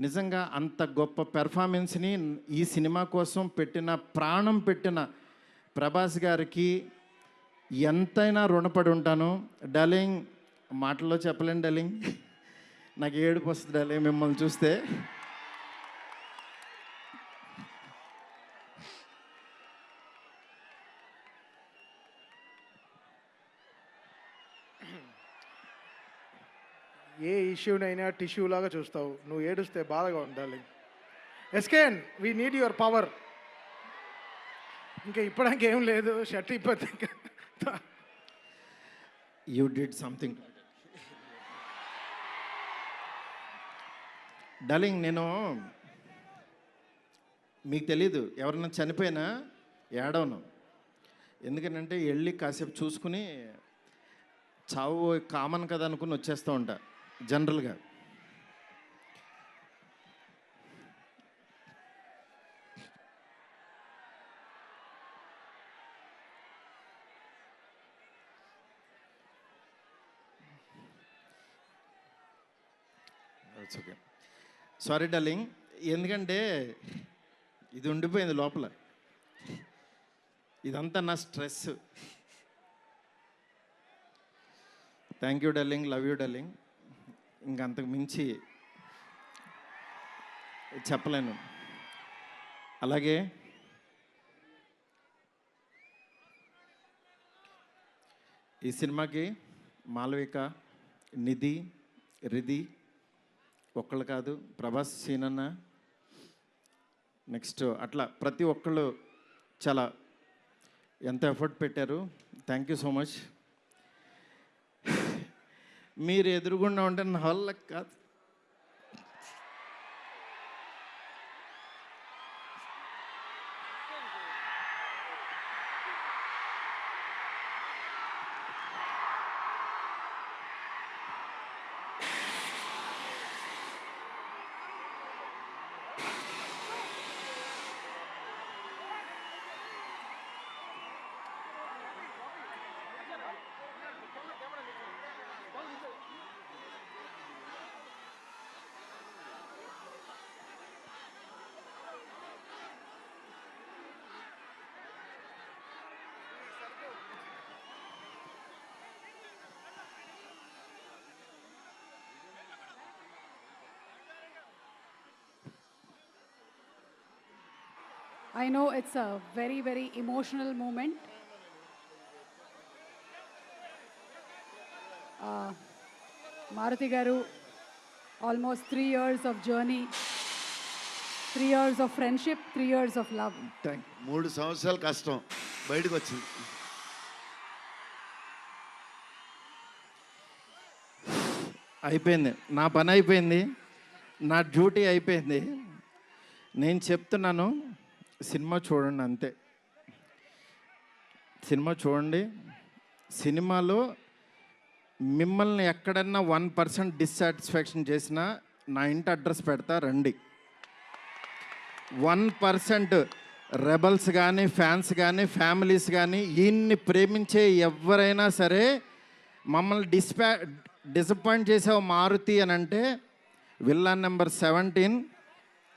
నిజంగా అంత గొప్ప పెర్ఫార్మెన్స్ని ఈ సినిమా కోసం పెట్టిన ప్రాణం పెట్టిన ప్రభాస్ గారికి ఎంతైనా రుణపడి ఉంటాను. డలింగ్ మాటల్లో చెప్పలేను డలింగ్ నాకు ఏడుపు వస్తుంది డలింగ్ మిమ్మల్ని చూస్తే. ఏ ఇష్యూనైనా టిష్యూ లాగా చూస్తావు. నువ్వు ఏడుస్తే బాధగా ఉండాలి ఎస్కేన్ వీ నీడ్ యువర్ పవర్ ఇంకా ఇప్పడానికి ఏం లేదు షర్ట్ ఇప్పటి యూ డిడ్ సంథింగ్ డార్లింగ్ నేను మీకు తెలీదు. ఎవరన్నా చనిపోయినా ఏడవను. ఎందుకంటే వెళ్ళి కాసేపు చూసుకుని చావు కామన్ కదా అనుకుని వచ్చేస్తూ ఉంటా. జనరల్గా. ఓకే సారీ డార్లింగ్ ఎందుకంటే ఇది ఉండిపోయింది లోపల. ఇదంతా నా stress. Thank you darling love you darling ఇంకంతకు మించి చెప్పలేను. అలాగే ఈ సినిమాకి మాలవిక నిధి రిధి ఒక్కళ్ళు కాదు ప్రభాస్ సీనన్న నెక్స్ట్ అట్లా ప్రతి ఒక్కళ్ళు చాలా ఎంత ఎఫర్ట్ పెట్టారు. Thank you so much. మీరు ఎదురుగుండా ఉంటే నా వల్ల కాదు. I know it's a very, very emotional moment. Uh, Maruti Garu, almost three years of journey, three years of friendship, three years of love. Thank మూడు సంవత్సరాలు కష్టం బయటకు వచ్చింది అయిపోయింది నా పని అయిపోయింది నా డ్యూటీ అయిపోయింది నేను చెప్తున్నాను సినిమా చూడండి అంతే. సినిమా చూడండి. సినిమాలో మిమ్మల్ని ఎక్కడన్నా వన్ పర్సెంట్ డిస్సాటిస్ఫాక్షన్ చేసినా నా ఇంటి అడ్రస్ పెడతా రండి. వన్ పర్సెంట్ రెబల్స్ కానీ ఫ్యాన్స్ కానీ ఫ్యామిలీస్ కానీ ఈయన్ని ప్రేమించే ఎవరైనా సరే మమ్మల్ని డిస్పా డిసప్పాయింట్ చేసే మారుతి అని అంటే విల్లా నెంబర్ సెవెంటీన్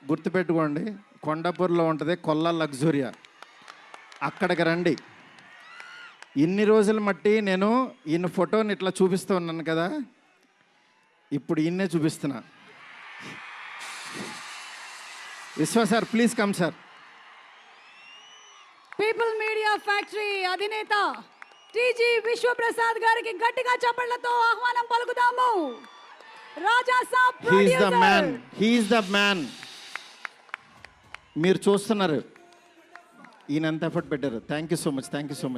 గుర్తుపెట్టుకోండి. కొండాపూర్లో ఉంటుంది కొల్ల లగ్జూరియా. అక్కడికి రండి. ఇన్ని రోజులు మట్టి నేను ఈయన ఫోటోని ఇట్లా చూపిస్తూ ఉన్నాను కదా ఇప్పుడు ఈయన్నే చూపిస్తున్నా. Vishwa sir please come sir. People Media Factory అధినేత టీజీ విశ్వప్రసాద్ గారికి గట్టిగా చప్పట్లతో ఆహ్వానం పలుకుదాము Raja Saab he's the man he's the man మీరు చూస్తున్నారు. ఈయన ఎంత ఎఫర్ట్ పెట్టారు. Thank you so much thank you so much